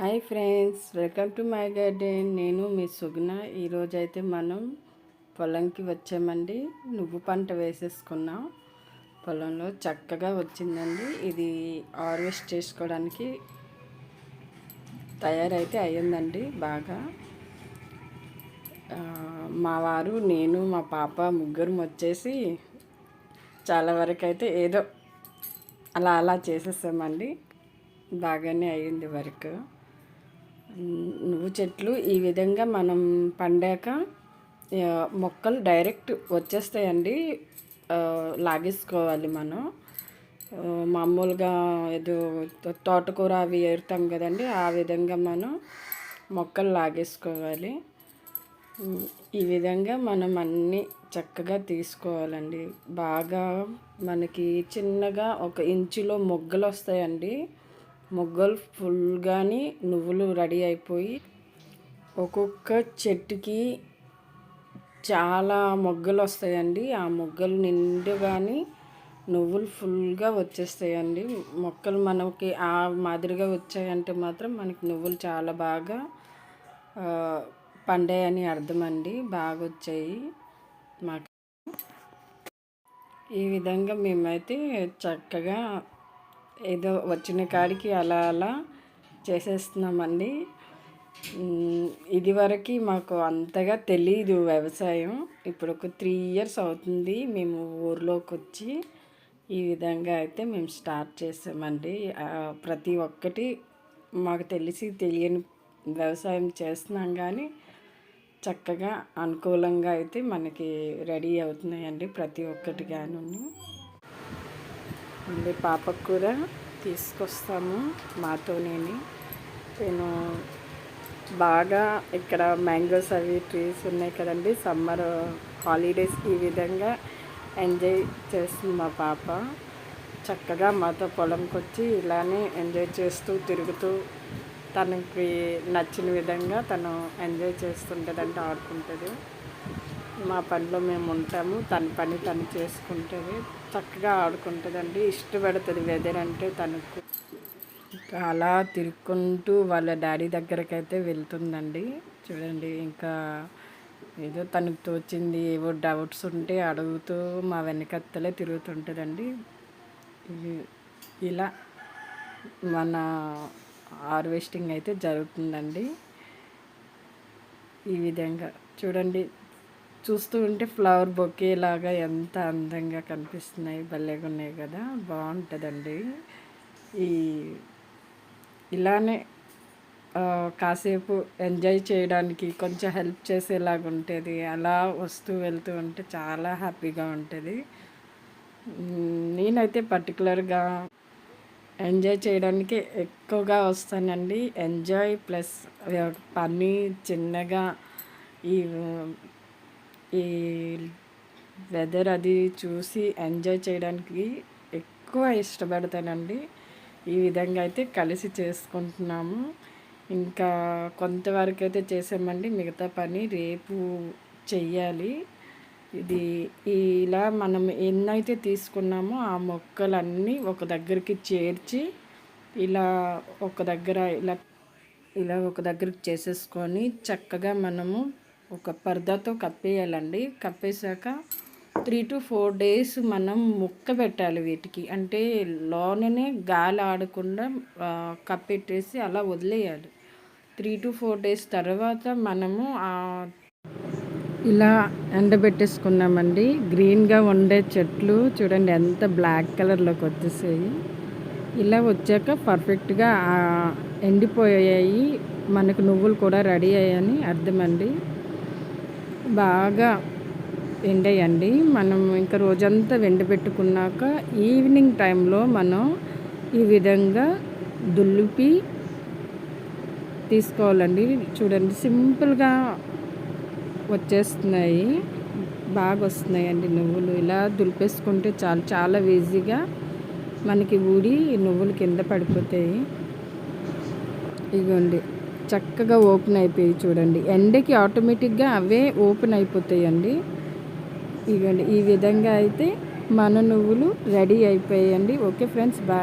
Hi friends welcome to my garden. నేను మీ సుగ్న ఈరోజైతే మనం పొలంకి వచ్చామండి. నువ్వు పంట వేసేసుకున్నాం. పొలంలో చక్కగా వచ్చిందండి. ఇది హార్వెస్ట్ చేసుకోవడానికి తయారైతే అయ్యిందండి బాగా. మా వారు నేను మా పాప ముగ్గురం వచ్చేసి చాలా వరకు అయితే ఏదో అలా అలా చేసేసామండి. బాగానే అయ్యింది వర్క్. నువ్వు చెట్లు ఈ విధంగా మనం పండాక మొక్కలు డైరెక్ట్ వచ్చేస్తాయండి లాగేసుకోవాలి మనం. మామూలుగా ఏదో తోటకూర అవి ఏరుతాం కదండి ఆ విధంగా మనం మొక్కలు లాగేసుకోవాలి. ఈ విధంగా మనం అన్నీ చక్కగా తీసుకోవాలండి. బాగా మనకి చిన్నగా ఒక ఇంచులో మొగ్గలు వస్తాయండి. మొగ్గలు ఫుల్గాని నువ్వులు రెడీ అయిపోయి ఒక్కొక్క చెట్టుకి చాలా మొగ్గలు వస్తాయండి ఆ మొగ్గలు నిండుగాని నువ్వులు ఫుల్గా వచ్చేస్తాయండి. మొక్కలు మనకి ఆ మాదిరిగా వచ్చాయంటే మాత్రం మనకి నువ్వులు చాలా బాగా పండాయని అర్థమండి. బాగా వచ్చాయి మాకు. ఈ విధంగా మేమైతే చక్కగా ఏదో వచ్చిన కాడికి అలా అలా చేసేస్తున్నామండి. ఇదివరకు మాకు అంతగా తెలీదు వ్యవసాయం. ఇప్పుడు ఒక త్రీ ఇయర్స్ అవుతుంది మేము ఊర్లోకి వచ్చి ఈ విధంగా అయితే మేము స్టార్ట్ చేసామండి. ప్రతి ఒక్కటి మాకు తెలిసి తెలియని వ్యవసాయం చేస్తున్నాం కానీ చక్కగా అనుకూలంగా అయితే మనకి రెడీ అవుతున్నాయండి ప్రతి ఒక్కటి కానీ మళ్ళీ పాపకు కూడా తీసుకొస్తాము మాతోనేని. నేను బాగా ఇక్కడ మ్యాంగోస్ అవి ట్రీస్ ఉన్నాయి కదండి. సమ్మర్ హాలిడేస్కి ఈ విధంగా ఎంజాయ్ చేస్తుంది మా పాప. చక్కగా మాతో పొలంకి వచ్చి ఇలానే ఎంజాయ్ చేస్తూ తిరుగుతూ తనకి నచ్చిన విధంగా తను ఎంజాయ్ చేస్తుంటుందంటే ఆడుకుంటుంది. మా పనిలో మేము ఉంటాము. తన పని తను చేసుకుంటుంది. చక్కగా ఆడుకుంటుందండి. ఇష్టపడుతుంది వెదర్ అంటే తనకు. అలా తిరుక్కుంటూ వాళ్ళ డాడీ దగ్గరికి అయితే వెళ్తుందండి. చూడండి ఇంకా ఏదో తనకు తోచింది ఏవో డౌట్స్ ఉంటే అడుగుతూ మా వెనకత్తలే తిరుగుతుంటుందండి. ఇలా మన హార్వెస్టింగ్ అయితే జరుగుతుందండి. ఈ విధంగా చూడండి చూస్తూ ఉంటే ఫ్లవర్ బొకే లాగా ఎంత అందంగా కనిపిస్తున్నాయి భలేగా ఉన్నాయి కదా. బాగుంటుందండి. ఈ ఇలానే కాసేపు ఎంజాయ్ చేయడానికి కొంచెం హెల్ప్ చేసేలాగా ఉంటుంది. అలా వస్తూ వెళ్తూ ఉంటే చాలా హ్యాపీగా ఉంటుంది. నేనైతే పర్టికులర్గా ఎంజాయ్ చేయడానికి ఎక్కువగా వస్తానండి. ఎంజాయ్ ప్లస్ పని చిన్నగా ఈ ఈ వెదర్ అది చూసి ఎంజాయ్ చేయడానికి ఎక్కువ ఇష్టపడతానండి. ఈ విధంగా అయితే కలిసి చేసుకుంటున్నాము. ఇంకా కొంతవరకు అయితే చేసామండి. మిగతా పని రేపు చెయ్యాలి. ఇది ఇలా మనం ఎన్నైతే తీసుకున్నామో ఆ మొక్కలన్నీ ఒక దగ్గరికి చేర్చి ఇలా ఒక దగ్గర ఇలా ఇలా ఒక దగ్గరికి చేసేసుకొని చక్కగా మనము ఒక పరదాతో కప్పేయాలండి. కప్పేశాక త్రీ టు ఫోర్ డేస్ మనం ముక్క పెట్టాలి వీటికి. అంటే లోననే గాలి ఆడకుండా కప్పెట్టేసి అలా వదిలేయాలి. త్రీ టు ఫోర్ డేస్ తర్వాత మనము ఇలా ఎండబెట్టేసుకున్నామండి. గ్రీన్గా ఉండే చెట్లు చూడండి ఎంత బ్లాక్ కలర్లోకి వచ్చేసాయి. ఇలా వచ్చాక పర్ఫెక్ట్గా ఎండిపోయాయి. మనకు నువ్వులు కూడా రెడీ అయ్యాయని అర్థమండి. బాగా ఎండేయండి. మనం ఇంకా రోజంతా పెట్టుకున్నాక ఈవినింగ్ టైంలో మనం ఈ విధంగా దులిపి తీసుకోవాలండి. చూడండి సింపుల్గా వచ్చేస్తున్నాయి. బాగా వస్తున్నాయండి నువ్వులు. ఇలా దులిపేసుకుంటే చాలా. చాలా ఈజీగా మనకి ఊడి నువ్వులు కింద పడిపోతాయి. ఇగోండి. చక్కగా ఓపెన్ అయిపోయి చూడండి. ఎండకి ఆటోమేటిక్గా అవే ఓపెన్ అయిపోతాయండి. ఇవ్వండి ఈ విధంగా అయితే మన నువ్వులు రెడీ అయిపోయాయండి. Okay friends bye.